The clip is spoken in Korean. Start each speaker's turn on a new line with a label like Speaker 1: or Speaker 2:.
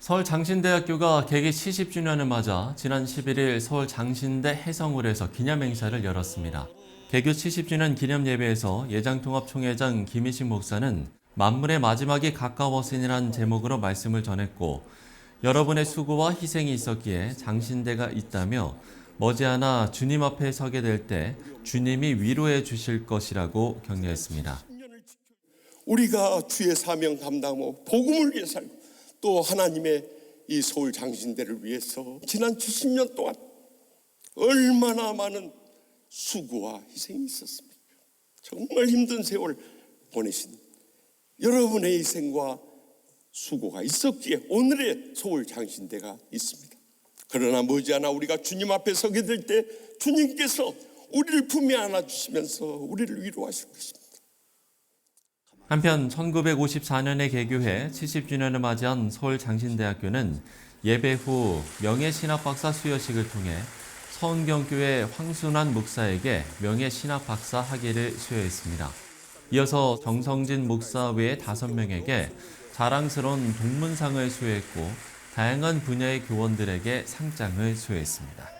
Speaker 1: 서울 장신대학교가 개기 70주년을 맞아 지난 11일 서울 장신대 해성홀에서 기념행사를 열었습니다. 개교 70주년 기념 예배에서 예장통합총회장 김희식 목사는 만물의 마지막이 가까웠으니란 제목으로 말씀을 전했고 여러분의 수고와 희생이 있었기에 장신대가 있다며 머지않아 주님 앞에 서게 될 때 주님이 위로해 주실 것이라고 격려했습니다.
Speaker 2: 우리가 주의 사명 감당하고 복음을 위해 살고 또 하나님의 이 서울 장신대를 위해서 지난 70년 동안 얼마나 많은 수고와 희생이 있었습니까? 정말 힘든 세월 보내신 여러분의 희생과 수고가 있었기에 오늘의 서울 장신대가 있습니다. 그러나 머지않아 우리가 주님 앞에 서게 될 때 주님께서 우리를 품에 안아주시면서 우리를 위로하실 것입니다.
Speaker 1: 한편 1954년에 개교해 70주년을 맞이한 서울 장신대학교는 예배 후 명예신학박사 수여식을 통해 서은경교회 황순환 목사에게 명예신학박사 학위를 수여했습니다. 이어서 정성진 목사 외 5명에게 자랑스러운 동문상을 수여했고 다양한 분야의 교원들에게 상장을 수여했습니다.